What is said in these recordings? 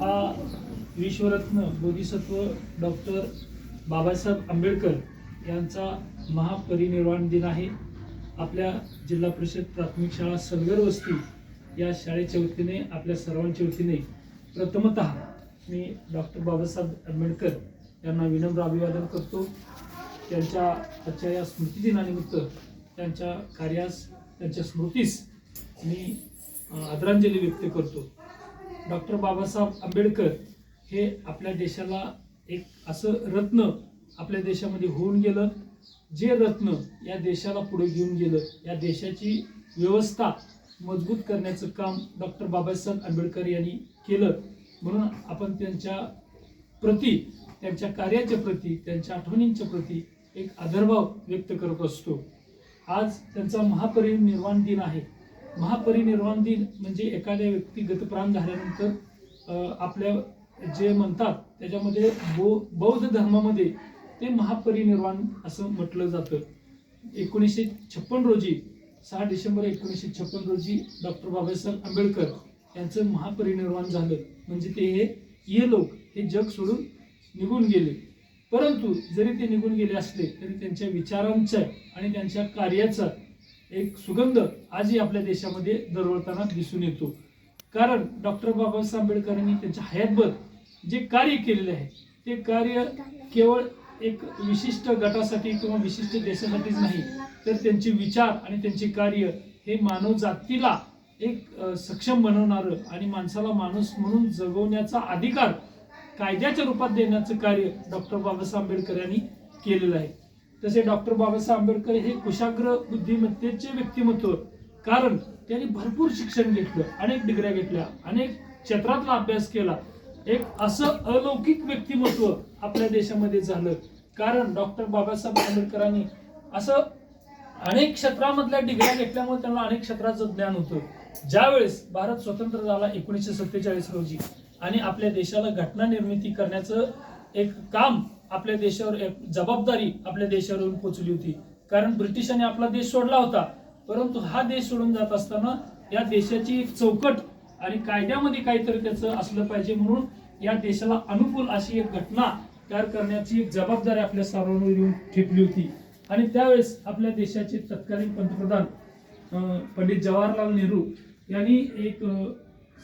हा विश्वरत्न बोधिसत्व डॉक्टर बाबासाहेब आंबेडकर यांचा महापरिनिर्वाण दिन आहे. आपल्या जिल्हा परिषद प्राथमिक शाळा सलगर वस्ती या शाळेच्या वतीने आपल्या सर्वांच्या वतीने प्रथमत मी डॉक्टर बाबासाहेब आंबेडकर यांना विनम्र अभिवादन करतो. त्यांच्या आजच्या या स्मृतिदिनानिमित्त त्यांच्या कार्यास त्यांच्या स्मृतीस मी आदरांजली व्यक्त करतो. डॉक्टर बाबासाहेब आंबेडकर हे आपल्या देशाला एक असं रत्न आपल्या देशामध्ये होऊन गेलं. जे रत्न या देशाला पुढे घेऊन गेलं या देशाची व्यवस्था मजबूत करण्याचं काम डॉक्टर बाबासाहेब आंबेडकर यांनी केलं. म्हणून आपण त्यांच्या प्रती त्यांच्या कार्याच्या प्रती त्यांच्या आठवणींच्या प्रती एक आदरभाव व्यक्त करत असतो. आज त्यांचा महापरिनिर्वाण दिन आहे. महापरिनिर्वाण दिन म्हणजे एखाद्या व्यक्ती गतप्राण झाल्यानंतर आपल्या जे म्हणतात त्याच्यामध्ये बौ बौद्ध धर्मामध्ये ते महापरिनिर्वाण असं म्हटलं जातं. एकोणीसशे छप्पन रोजी सहा डिसेंबर एकोणीसशे छप्पन रोजी डॉक्टर बाबासाहेब आंबेडकर यांचं महापरिनिर्वाण झालं. म्हणजे ते हे ये लोक हे जग सोडून निघून गेले. परंतु जरी ते निघून गेले असले तरी त्यांच्या विचारांचा आणि त्यांच्या कार्याचा एक सुगंध आजही आपल्या देशामध्ये दरवळताना दिसून येतो. कारण डॉक्टर बाबासाहेब आंबेडकरांनी त्यांच्या हयातभर जे कार्य केलेले आहे ते कार्य केवळ एक विशिष्ट गटासाठी किंवा विशिष्ट देशासाठीच नाही तर त्यांचे विचार आणि त्यांचे कार्य हे मानव जातीला एक सक्षम बनवणारं आणि माणसाला माणूस म्हणून जगवण्याचा अधिकार कायद्याच्या रूपात देण्याचं कार्य डॉक्टर बाबासाहेब आंबेडकर यांनी केलेलं आहे. तसे डॉक्टर बाबासाहेब आंबेडकर हे कुशाग्र बुद्धिमत्तेचे व्यक्तिमत्व कारण त्यांनी भरपूर शिक्षण घेतलं अनेक डिग्र्या घेतल्या अनेक क्षेत्रातला अभ्यास केला. एक असं अलौकिक व्यक्तिमत्व आपल्या देशामध्ये झालं. कारण डॉक्टर बाबासाहेब आंबेडकरांनी असं अनेक क्षेत्रामधल्या डिग्र्या घेतल्यामुळे त्यांना अनेक क्षेत्राचं ज्ञान होतं. ज्यावेळेस भारत स्वतंत्र झाला एकोणीसशे सत्तेचाळीस रोजी आणि आपल्या देशाला घटना निर्मिती करण्याचं एक काम आपल्या देशावर एक जबाबदारी आपल्या देशावर येऊन पोचली होती. कारण ब्रिटिशांनी आपला देश सोडला होता. परंतु हा देश सोडून जात असताना या देशाची एक चौकट आणि कायद्यामध्ये काहीतरी त्याचं असलं पाहिजे म्हणून या देशाला अनुकूल अशी एक घटना तयार करण्याची एक जबाबदारी आपल्या सर्वांवर येऊन ठेपली होती. आणि त्यावेळेस आपल्या देशाचे तत्कालीन पंतप्रधान पंडित जवाहरलाल नेहरू यांनी एक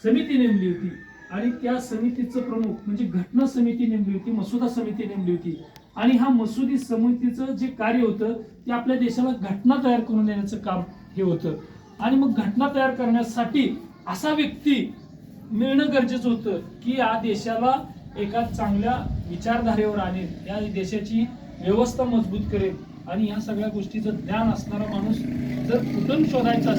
समिती नेमली होती. आणि त्या समितीचं प्रमुख म्हणजे घटना समिती नेमली होती मसुदा समिती नेमली होती. आणि हा मसुदी समितीचं जे कार्य होतं ते आपल्या देशाला घटना तयार करून देण्याचं काम हे होतं. आणि मग घटना तयार करण्यासाठी असा व्यक्ती मिळणं गरजेचं होतं की या देशाला एका चांगल्या विचारधारेवर आणेल या देशाची व्यवस्था मजबूत करेल. आणि या सगळ्या गोष्टीचं ज्ञान असणारा माणूस जर कुठून शोधायचा असेल